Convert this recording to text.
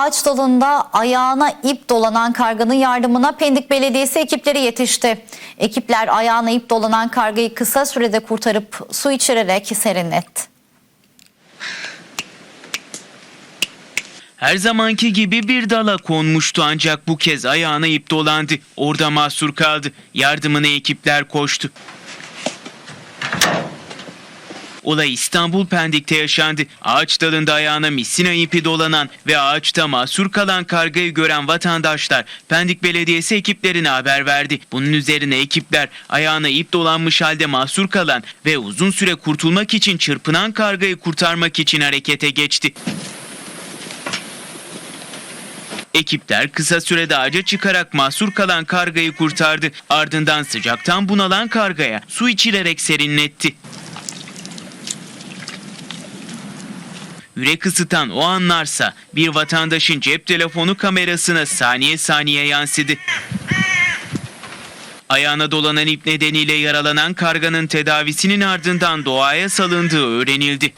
ağaç dalında ayağına ip dolanan karganın yardımına Pendik Belediyesi ekipleri yetişti. Ekipler ayağına ip dolanan kargayı kısa sürede kurtarıp su içirerek serinletti. Her zamanki gibi bir dala konmuştu ancak bu kez ayağına ip dolandı. Orada mahsur kaldı. Yardımına ekipler koştu. Olay İstanbul Pendik'te yaşandı. Ağaç dalında ayağına misina ipi dolanan ve ağaçta mahsur kalan kargayı gören vatandaşlar Pendik Belediyesi ekiplerine haber verdi. Bunun üzerine ekipler ayağına ip dolanmış halde mahsur kalan ve uzun süre kurtulmak için çırpınan kargayı kurtarmak için harekete geçti. Ekipler kısa sürede ağaca çıkarak mahsur kalan kargayı kurtardı. Ardından sıcaktan bunalan kargaya su içirerek serinletti. Yürek ısıtan o anlarsa bir vatandaşın cep telefonu kamerasına saniye saniye yansıdı. Ayağına dolanan ip nedeniyle yaralanan karganın tedavisinin ardından doğaya salındığı öğrenildi.